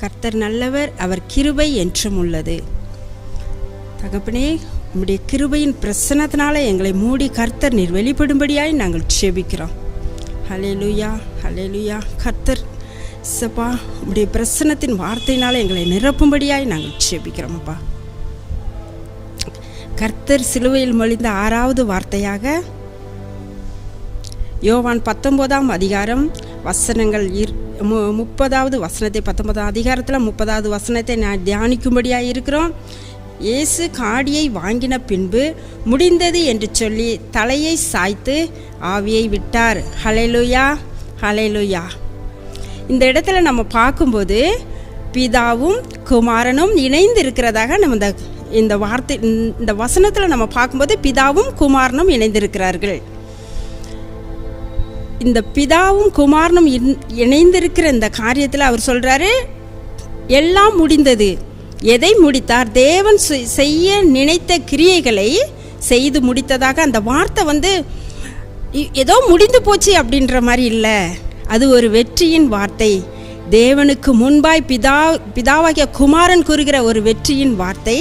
கர்த்தர் நல்லவர் அவர் கிருபை என்றும் உள்ளது. தகப்பனே உம்முடைய கிருபையின் பிரசனத்தினால எங்களை மூடி கர்த்தர் நீர் வெளிப்படும்படியாய் நாங்கள் செபிக்கிறோம் ஹலே லுயா கர்த்தர் சப்பா உடைய பிரசனத்தின் வார்த்தையினால எங்களை நிரப்பும்படியாய் நாங்கள் செபிக்கிறோம் கர்த்தர் சிலுவையில் மொழிந்த ஆறாவது வார்த்தையாக யோவான் பத்தொன்பதாம் அதிகாரம் வசனங்கள் இர் மு முப்பதாவது வசனத்தை பத்தொன்பதாம் அதிகாரத்தில் முப்பதாவது வசனத்தை நான் தியானிக்கும்படியாக இருக்கிறோம். இயேசு காடியை வாங்கின பின்பு முடிந்தது என்று சொல்லி தலையை சாய்த்து ஆவியை விட்டார். ஹலைலுயா ஹலைலுயா இந்த இடத்துல நம்ம பார்க்கும்போது பிதாவும் குமாரனும் இணைந்து இருக்கிறதாக நம்ம இந்த இந்த வார்த்தை இந்த வசனத்தில் நம்ம பார்க்கும்போது பிதாவும் குமாரனும் இணைந்திருக்கிறார்கள். இந்த பிதாவும் குமாரனும் இன்- இணைந்திருக்கிற இந்த காரியத்தில் அவர் சொல்கிறாரு எல்லாம் முடிந்தது. எதை முடித்தார்? தேவன் செய்ய நினைத்த கிரியைகளை செய்து முடித்ததாக அந்த வார்த்தை வந்து ஏதோ முடிந்து போச்சு அப்படின்ற மாதிரி இல்லை. அது ஒரு வெற்றியின் வார்த்தை. தேவனுக்கு முன்பாய் பிதா பிதாவாகிய குமாரன் கூறுகிற ஒரு வெற்றியின் வார்த்தை.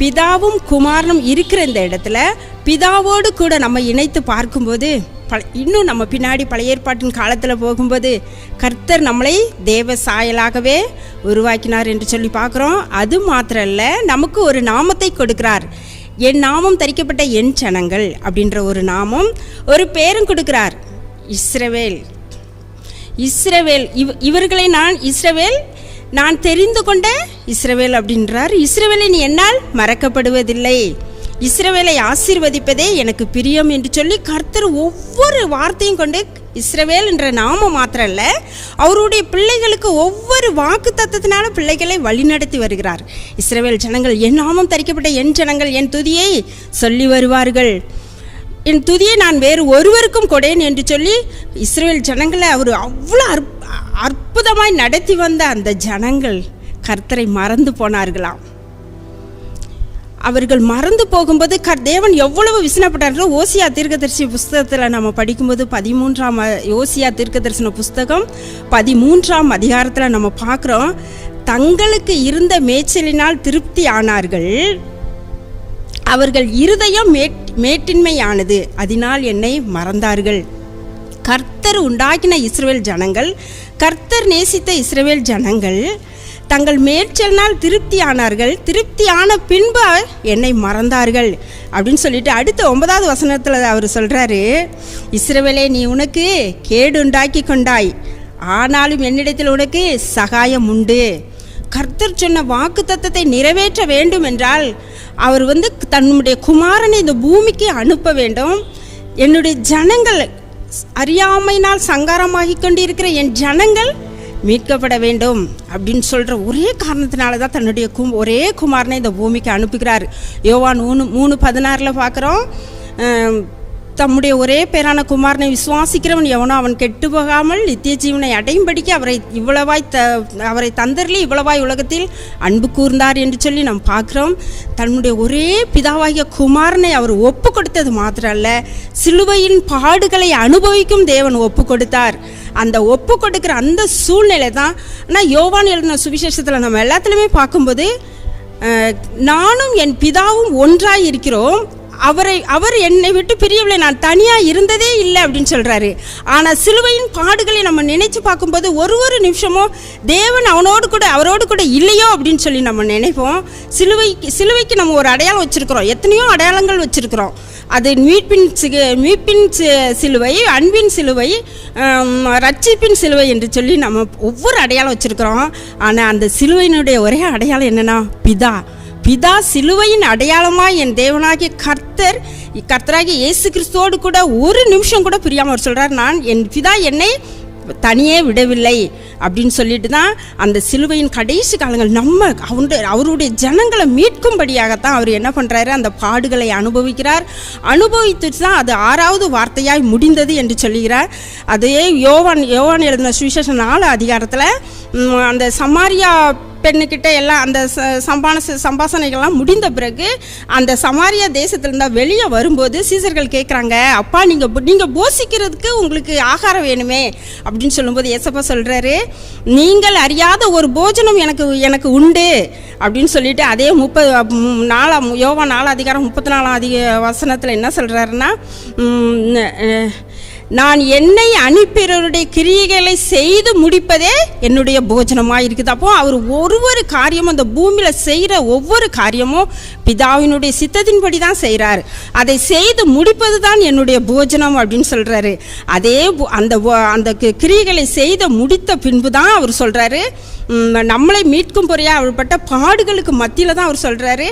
பிதாவும் குமாரனும் இருக்கிற இந்த இடத்துல பிதாவோடு கூட நம்ம இணைத்து பார்க்கும்போது ப இன்னும் நம்ம பின்னாடி பழைய ஏற்பாட்டின் காலத்தில் போகும்போது கர்த்தர் நம்மளை தேவ சாயலாகவே உருவாக்கினார் என்று சொல்லி பார்க்குறோம். அது மாத்திரம் இல்லை நமக்கு ஒரு நாமத்தை கொடுக்கிறார். என் நாமம் தரிக்கப்பட்ட என் சனங்கள் அப்படின்ற ஒரு நாமம் ஒரு பேரும் கொடுக்கிறார். இஸ்ரவேல். இஸ்ரவேல் இவ் இவர்களை நான் இஸ்ரவேல் நான் தெரிந்து கொண்ட இஸ்ரவேல் அப்படின்றார். இஸ்ரவேலின் என்னால் மறக்கப்படுவதில்லை. இஸ்ரவேலை ஆசீர்வதிப்பதே எனக்கு பிரியம் என்று சொல்லி கர்த்தர் ஒவ்வொரு வார்த்தையும் கொண்டு இஸ்ரவேல் என்ற நாமம் மாத்திரம் அல்ல அவருடைய பிள்ளைகளுக்கு ஒவ்வொரு வாக்கு தத்துவத்தினால பிள்ளைகளை வழிநடத்தி வருகிறார். இஸ்ரவேல் ஜனங்கள் என் நாமம் தரிக்கப்பட்ட என் ஜனங்கள் என் துதியை சொல்லி வருவார்கள். என் துதியை நான் வேறு ஒருவருக்கும் கொடேன் என்று சொல்லி இஸ்ரேல் ஜனங்களை அவர் அவ்வளோ அற் அற்புதமாய் நடத்தி வந்த அந்த ஜனங்கள் கர்த்தரை மறந்து போனார்களாம். அவர்கள் மறந்து போகும்போது கர் தேவன் எவ்வளவு விசனப்பட்டார்களோ ஓசியா தீர்க்கதரிசி புஸ்தகத்தில் நம்ம படிக்கும்போது பதிமூன்றாம் ஓசியா தீர்க்கதரிசன புஸ்தகம் பதிமூன்றாம் அதிகாரத்தில் நம்ம பார்க்குறோம் தங்களுக்கு இருந்த மேய்ச்சலினால் திருப்தி ஆனார்கள் அவர்கள் இருதயம் மேட் மேட்டின்மையானது. அதனால் என்னை மறந்தார்கள். கர்த்தர் உண்டாக்கின இஸ்ரேல் ஜனங்கள் கர்த்தர் நேசித்த இஸ்ரேல் ஜனங்கள் தங்கள் மேய்ச்சலினால் திருப்தி ஆனார்கள் திருப்தி ஆன பின்பு என்னை மறந்தார்கள். அப்படின்னு சொல்லிட்டு அடுத்த ஒன்பதாவது வசனத்தில் அவர் சொல்கிறாரு இஸ்ரவேலே நீ உனக்கு கேடு உண்டாக்கி கொண்டாய். ஆனாலும் என்னிடத்தில் உனக்கு சகாயம் உண்டு. கர்த்தர் சொன்ன வாக்கு தத்தத்தை நிறைவேற்ற வேண்டும் என்றால் அவர் வந்து தன்னுடைய குமாரனை இந்த பூமிக்கு அனுப்ப வேண்டும். என்னுடைய ஜனங்கள் அறியாமையினால் சங்காரமாகி கொண்டிருக்கிற என் ஜனங்கள் மீட்கப்பட வேண்டும் அப்படின்னு சொல்கிற ஒரே காரணத்தினால தான் தன்னுடைய கும் ஒரே குமாரனை இந்த பூமிக்கு அனுப்புகிறார். யோவான் மூணு மூணு பதினாறில் பார்க்குறோம். தம்முடைய ஒரே பேரான குமாரனை விசுவாசிக்கிறவன் எவனோ அவன் கெட்டு போகாமல் நித்திய ஜீவனை அடையும்படிக்கு அவரை இவ்வளவாய் த அவரை தந்தரில் இவ்வளவாய் உலகத்தில் அன்பு கூர்ந்தார் என்று சொல்லி நாம் பார்க்குறோம். தன்னுடைய ஒரே பிதாவாகிய குமாரனை அவர் ஒப்பு கொடுத்தது மாத்திரம் அல்ல சிலுவையின் பாடுகளை அனுபவிக்கும் தேவன் ஒப்பு கொடுத்தார் அந்த ஒப்பு கொடுக்கிற அந்த சூழ்நிலை தான் ஆனால் யோவான் எழுதின சுவிசேஷத்தில் நம்ம எல்லாத்துலேயுமே பார்க்கும்போது நானும் என் பிதாவும் ஒன்றாய் இருக்கிறோம் அவரை அவர் என்னை விட்டு பிரியவில்லை. நான் தனியாக இருந்ததே இல்லை அப்படின்னு சொல்கிறாரு ஆனால் சிலுவையின் பாடுகளை நம்ம நினைச்சு பார்க்கும்போது ஒரு ஒரு நிமிஷமும் தேவன் அவனோடு கூட அவரோடு கூட இல்லையோ அப்படின்னு சொல்லி நம்ம நினைப்போம். சிலுவைக்கு சிலுவைக்கு நம்ம ஒரு அடையாளம் வச்சுருக்கிறோம். எத்தனையோ அடையாளங்கள் வச்சுருக்கிறோம். அது மீட்பின் சிகு மீட்பின் சி- சிலுவை அன்பின் சிலுவை ரட்சிப்பின் சிலுவை என்று சொல்லி நம்ம ஒவ்வொரு அடையாளம் வச்சுருக்கிறோம். ஆனால் அந்த சிலுவையினுடைய ஒரே அடையாளம் என்னென்னா பிதா. பிதா சிலுவையின் அடையாளமாய் என் தேவனாகிய கர்த்தர் கர்த்தராகிய இயேசு கிறிஸ்துவோடு கூட ஒரு நிமிஷம் கூட பிரியாமல் அவர் சொல்கிறார் நான் என் பிதா என்னை தனியே விடவில்லை அப்படின்னு சொல்லிட்டு தான் அந்த சிலுவையின் கடைசி காலங்கள் நம்ம அவருடைய அவருடைய ஜனங்களை மீட்கும்படியாகத்தான் அவர் என்ன பண்ணுறாரு அந்த பாடுகளை அனுபவிக்கிறார். அனுபவித்துட்டு தான் அது ஆறாவது வார்த்தையாய் முடிந்தது என்று சொல்லுகிறார். அதே யோவான் யோவான் எழுதின சுவிசேஷ நாலு அதிகாரத்தில் அந்த சமாரியா பெண்ணுக்கிட்ட எல்லாம் அந்த ச- சம்பான சம்பாசனைகள்லாம் முடிந்த பிறகு அந்த சமாரியா தேசத்திலிருந்தா வெளியே வரும்போது சீசர்கள் கேட்குறாங்க அப்பா நீங்கள் நீங்கள் போஷிக்கிறதுக்கு உங்களுக்கு ஆகாரம் வேணுமே அப்படின்னு சொல்லும்போது எசப்பா சொல்கிறாரு நீங்கள் அறியாத ஒரு போஜனம் எனக்கு எனக்கு உண்டு அப்படின்னு சொல்லிட்டு அதே முப்பது நாலாம் யோவா நாலு அதிகாரம் முப்பத்தி நாலாம் அதிக வசனத்தில் என்ன சொல்கிறாருன்னா நான் என்னை அனுப்பியவருடைய கிரியைகளை செய்து முடிப்பதே என்னுடைய போஜனமாக இருக்குது அப்போ அவர் ஒரு ஒரு காரியமும் அந்த பூமியில் செய்கிற ஒவ்வொரு காரியமும் பிதாவினுடைய சித்தத்தின்படி தான் செய்கிறார். அதை செய்து முடிப்பது தான் என்னுடைய போஜனம் அப்படின்னு சொல்கிறாரு அதே அந்த அந்த கி- கிரியைகளை செய்து முடித்த பின்பு தான் அவர் சொல்கிறாரு நம்மளை மீட்கும் பொறையாக அவள்பட்ட பாடுகளுக்கு மத்தியில் தான் அவர் சொல்கிறாரு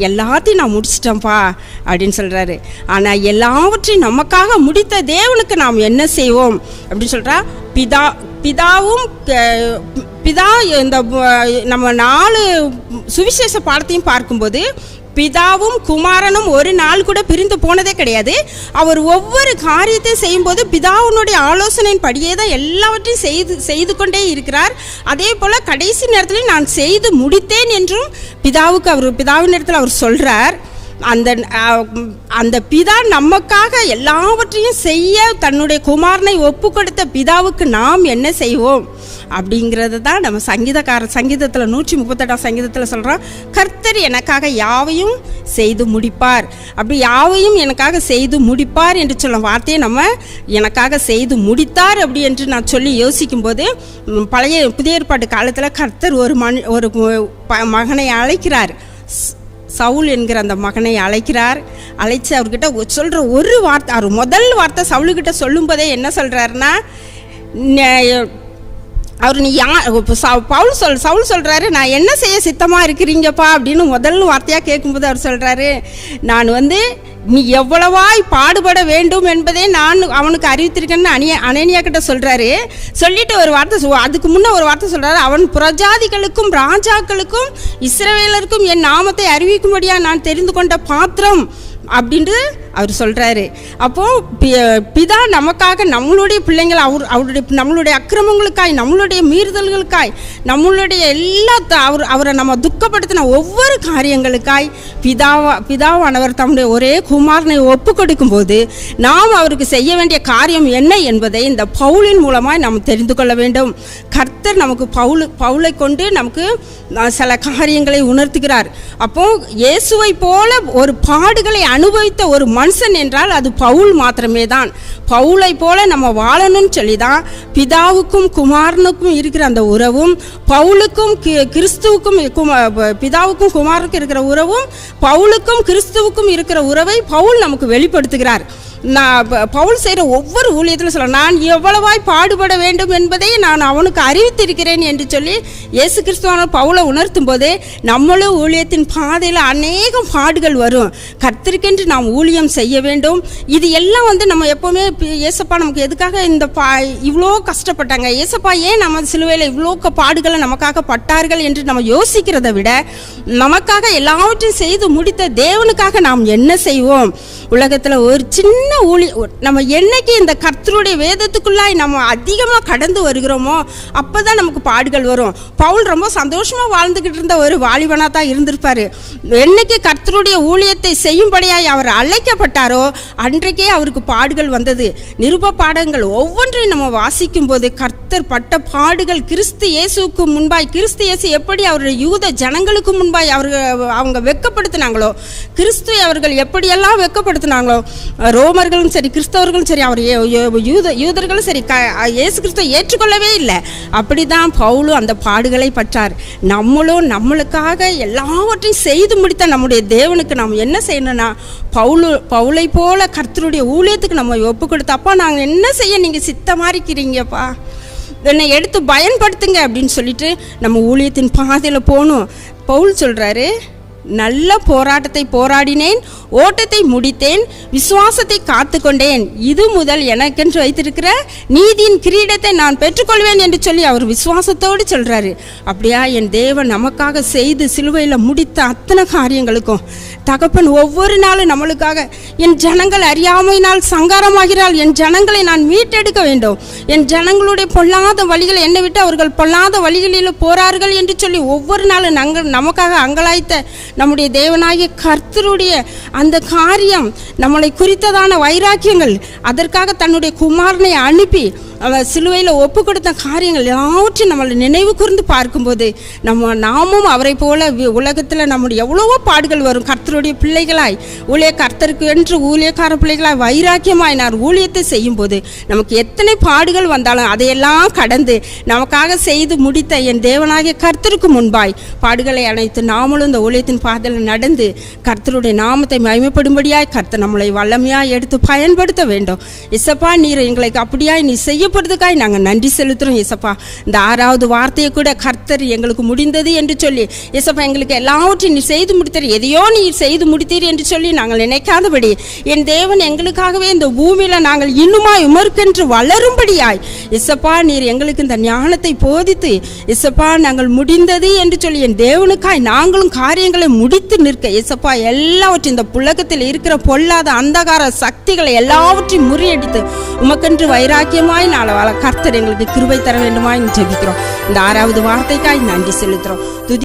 எல்லாத்தையும் நான் முடிச்சிட்டேன்ப்பா அப்படின்னு சொல்கிறாரு ஆனால் எல்லாவற்றையும் நமக்காக முடித்த தேவனுக்கு நாம் என்ன செய்வோம்? அப்படின்னு சொல்கிறா பிதா பிதாவும் பிதா இந்த நம்ம நாலு சுவிசேஷ பாடத்தையும் பார்க்கும்போது பிதாவும் குமாரனும் ஒரு நாள் கூட பிரிந்து போனதே கிடையாது. அவர் ஒவ்வொரு காரியத்தையும் செய்யும்போது பிதாவினுடைய ஆலோசனையின் படியே தான் எல்லாவற்றையும் செய்து செய்து கொண்டே இருக்கிறார். அதே போல் கடைசி நேரத்தில் நான் செய்து முடித்தேன் என்றும் பிதாவுக்கு அவர் பிதாவின் நேரத்தில் அவர் சொல்கிறார் அந்த அந்த பிதா நமக்காக எல்லாவற்றையும் செய்ய தன்னுடைய குமாரனை ஒப்பு கொடுத்த பிதாவுக்கு நாம் என்ன செய்வோம்? அப்படிங்கிறது தான் நம்ம சங்கீதக்கார சங்கீதத்தில் நூற்றி முப்பத்தெட்டாம் சங்கீதத்தில் சொல்கிறோம் கர்த்தர் எனக்காக யாவையும் செய்து முடிப்பார். அப்படி யாவையும் எனக்காக செய்து முடிப்பார் என்று சொல்லும் வார்த்தையை நம்ம எனக்காக செய்து முடித்தார் அப்படி என்று நான் சொல்லி யோசிக்கும்போது பழைய புதிய ஏற்பாட்டு காலத்தில் கர்த்தர் ஒரு மண் ஒரு ப- மகனை அழைக்கிறார். சவுல் என்கிற அந்த மகனை அழைக்கிறார். அழைச்சு அவர்கிட்ட சொல்கிற ஒரு வார்த்தை அவர் முதல் வார்த்தை சவுலுக்கிட்ட சொல்லும்போதே என்ன சொல்கிறாருன்னா அவர் நீ யா சவு- பவுல் சொல் சவுல் சொல்கிறாரு நான் என்ன செய்ய சித்தமாக இருக்கிறீங்கப்பா? அப்படின்னு முதல் வார்த்தையாக கேட்கும்போது அவர் சொல்கிறாரு நான் வந்து நீ எவ்வளவாய் பாடுபட வேண்டும் என்பதை நான் அவனுக்கு அறிவித்திருக்கேன்னு அணிய அனனியாக்கிட்ட சொல்கிறாரு சொல்லிட்டு ஒரு வார்த்தை அதுக்கு முன்னே ஒரு வார்த்தை சொல்கிறாரு அவன் பிரஜாதிகளுக்கும் ராஜாக்களுக்கும் இஸ்ரவேலருக்கும் என் நாமத்தை அறிவிக்கும்படியாக நான் தெரிந்து கொண்ட பாத்திரம். அப்படின்ட்டு அவர் சொல்கிறாரு அப்போது பிதா நமக்காக நம்மளுடைய பிள்ளைங்கள் அவர் அவருடைய நம்மளுடைய அக்கிரமங்களுக்காய் நம்மளுடைய மீறுதல்களுக்காய் நம்மளுடைய எல்லா அவர் அவரை நம்ம துக்கப்படுத்தின ஒவ்வொரு காரியங்களுக்காய் பிதாவா பிதாவானவர் தம்முடைய ஒரே குமாரனை ஒப்பு கொடுக்கும்போது நாம் அவருக்கு செய்ய வேண்டிய காரியம் என்ன என்பதை இந்த பவுலின் மூலமாக நாம் தெரிந்து கொள்ள வேண்டும். கர்த்தர் நமக்கு பவுல் பவுலை கொண்டு நமக்கு சில காரியங்களை உணர்த்துகிறார். அப்போ இயேசுவை போல ஒரு பாடுகளை அனுபவித்த ஒரு மனுஷன் என்றால் அது பவுல் மாத்திரமே தான் பவுலை போல நம்ம வாழணும்னு சொல்லி தான் பிதாவுக்கும் குமாரனுக்கும் இருக்கிற அந்த உறவும் பவுலுக்கும் கி- கிறிஸ்துவுக்கும் பிதாவுக்கும் குமாரனுக்கும் இருக்கிற உறவும் பவுலுக்கும் கிறிஸ்துவுக்கும் இருக்கிற உறவை பவுல் நமக்கு வெளிப்படுத்துகிறார். நான் ப- பவுல் செய்கிற ஒவ்வொரு ஊழியத்திலும் சொல்ல நான் எவ்வளவாய் பாடுபட வேண்டும் என்பதை நான் அவனுக்கு அறிவித்திருக்கிறேன் என்று சொல்லி இயேசு கிறிஸ்துவான பவுலை உணர்த்தும் போது நம்மளும் ஊழியத்தின் பாதையில் அநேகம் பாடுகள் வரும். கர்த்தருக்கென்று நாம் ஊழியம் செய்ய வேண்டும். இது எல்லாம் வந்து நம்ம எப்போவுமே பி- ஏசப்பா நமக்கு எதுக்காக இந்த பா இவ்வளோ கஷ்டப்பட்டாங்க? ஏசப்பா ஏன் நம்ம சிலுவையில் இவ்வளோ பாடுகளை நமக்காக பட்டார்கள் என்று நம்ம யோசிக்கிறதை விட நமக்காக எல்லாவற்றையும் செய்து முடித்த தேவனுக்காக நாம் என்ன செய்வோம்? உலகத்தில் ஒரு சின்ன ஊழி? நம்ம என்னைக்கு இந்த கர்த்தருடைய வேதத்துக்குள்ளாய் நம்ம அதிகமாக கடந்து வருகிறோமோ அப்போ தான் நமக்கு பாடுகள் வரும். பவுல் ரொம்ப சந்தோஷமாக வாழ்ந்துக்கிட்டு இருந்த ஒரு வாலிபனாக தான் இருந்திருப்பார். என்னைக்கு கர்த்தருடைய ஊழியத்தை செய்யும்படியாய் அவர் அழைக்கப்பட்டாரோ அன்றைக்கே அவருக்கு பாடுகள் வந்தது. நிருப பாடங்கள் ஒவ்வொன்றையும் நம்ம வாசிக்கும் போது கர்த்தர் பட்ட பாடுகள் கிறிஸ்து இயேசுவுக்கு முன்பாய் கிறிஸ்து இயேசு எப்படி அவருடைய யூத ஜனங்களுக்கு முன்பாய் அவர்கள் அவங்க வெட்கப்படுத்தினாங்களோ கிறிஸ்துவை அவர்கள் எப்படியெல்லாம் வெட்கப்படுத்தினாங்களோ ரோமர்களும் சரி கிறிஸ்தவர்களும் சரி அவர் யூத யூதர்களும் சரி க இயேசு கிறிஸ்துவை ஏற்றுக்கொள்ளவே இல்லை. அப்படி தான் பவுலும் அந்த பாடுகளை பற்றார். நம்மளும் நம்மளுக்காக எல்லாவற்றையும் செய்து முடித்த நம்முடைய தேவனுக்கு நாம் என்ன செய்யணும்னா பவுலு பவுலை போல கர்த்தருடைய ஊழியத்துக்கு நம்ம ஒப்பு கொடுத்தப்பா நாங்கள் என்ன செய்ய நீங்கள் சித்தமாக இருக்கிறீங்கப்பா என்னை எடுத்து பயன்படுத்துங்க அப்படின்னு சொல்லிட்டு நம்ம ஊழியத்தின் பாதையில் போகணும். பவுல் சொல்கிறாரு நல்ல போராட்டத்தை போராடினேன் ஓட்டத்தை முடித்தேன் விசுவாசத்தை காத்துக்கொண்டேன். இது முதல் எனக்கென்று வைத்திருக்கிற நீதியின் கிரீடத்தை நான் பெற்றுக்கொள்வேன் என்று சொல்லி அவர் விசுவாசத்தோடு சொல்றாரு. அப்படியா என் தேவன் நமக்காக செய்து சிலுவையில் முடித்த அத்தனை காரியங்களுக்கும் தகப்பன் ஒவ்வொரு நாளும் நம்மளுக்காக என் ஜனங்கள் அறியாமையினால் சங்காரமாகிறாள். என் ஜனங்களை நான் மீட்டெடுக்க வேண்டும். என் ஜனங்களுடைய பொல்லாத வழிகளை என்னை விட்டு அவர்கள் பொல்லாத வழிகளில் போறார்கள் என்று சொல்லி ஒவ்வொரு நாளும் நாங்கள் நமக்காக அங்கலாய்த்த நம்முடைய தேவனாகிய கர்த்தருடைய அந்த காரியம் நம்மளை குறித்ததான வைராக்கியங்கள் அதற்காக தன்னுடைய குமாரனை அனுப்பி அவர் சிலுவையில் ஒப்பு கொடுத்த காரியங்கள் எல்லாவற்றையும் நம்மளை நினைவு கூர்ந்து பார்க்கும்போது நம்ம நாமும் அவரை போல உலகத்தில் நம்முடைய எவ்வளவோ பாடுகள் வரும். கர்த்தருடைய பிள்ளைகளாய் ஊழிய கர்த்தருக்கு என்று ஊழியக்கார பிள்ளைகளாய் வைராக்கியமாய் நான் ஊழியத்தை செய்யும்போது நமக்கு எத்தனை பாடுகள் வந்தாலும் அதையெல்லாம் கடந்து நமக்காக செய்து முடித்த என் தேவனாகிய கர்த்தருக்கு முன்பாய் பாடுகளை அனைத்து நாமளும் இந்த ஊழியத்தின் பாதையில் நடந்து கர்த்தருடைய நாமத்தை மகிமைப்படும்படியாய் கர்த்தர் நம்மளை வல்லமையாக எடுத்து பயன்படுத்த வேண்டும். இசப்பா நீர் எங்களுக்கு அப்படியாய் நீ செய்யப்படுறதுக்காய் நாங்கள் நன்றி செலுத்துகிறோம் இசப்பா. இந்த ஆறாவது வார்த்தையை கூட கர்த்தர் எங்களுக்கு முடிந்தது என்று சொல்லி இசப்பா எங்களுக்கு எல்லாவற்றையும் நீ செய்து முடித்தீர். எதையோ நீ செய்து முடித்தீர் என்று சொல்லி நாங்கள் நினைக்காதபடி என் தேவன் எங்களுக்காகவே இந்த பூமியில் நாங்கள் இன்னுமாய் உமர்க்கென்று வளரும்படியாய் இசப்பா நீர் எங்களுக்கு இந்த ஞானத்தை போதித்து இசப்பா நாங்கள் முடிந்தது என்று சொல்லி என் தேவனுக்காய் நாங்களும் காரியங்களை முடித்து நிற்க இயேசப்பா எல்லாவற்றையும் இந்த புலகத்தில் இருக்கிற பொல்லாத அந்தகார சக்திகளை எல்லாவற்றையும் முறியடித்து உமக்கென்று வைராக்கியமாய் நாளை வாழ கர்த்தர் எங்களுக்கு கிருபை தர வேண்டுமாய் ஜெபிக்கிறோம். இந்த ஆறாவது வார்த்தைக்காய் நன்றி செலுத்துறோம் துதி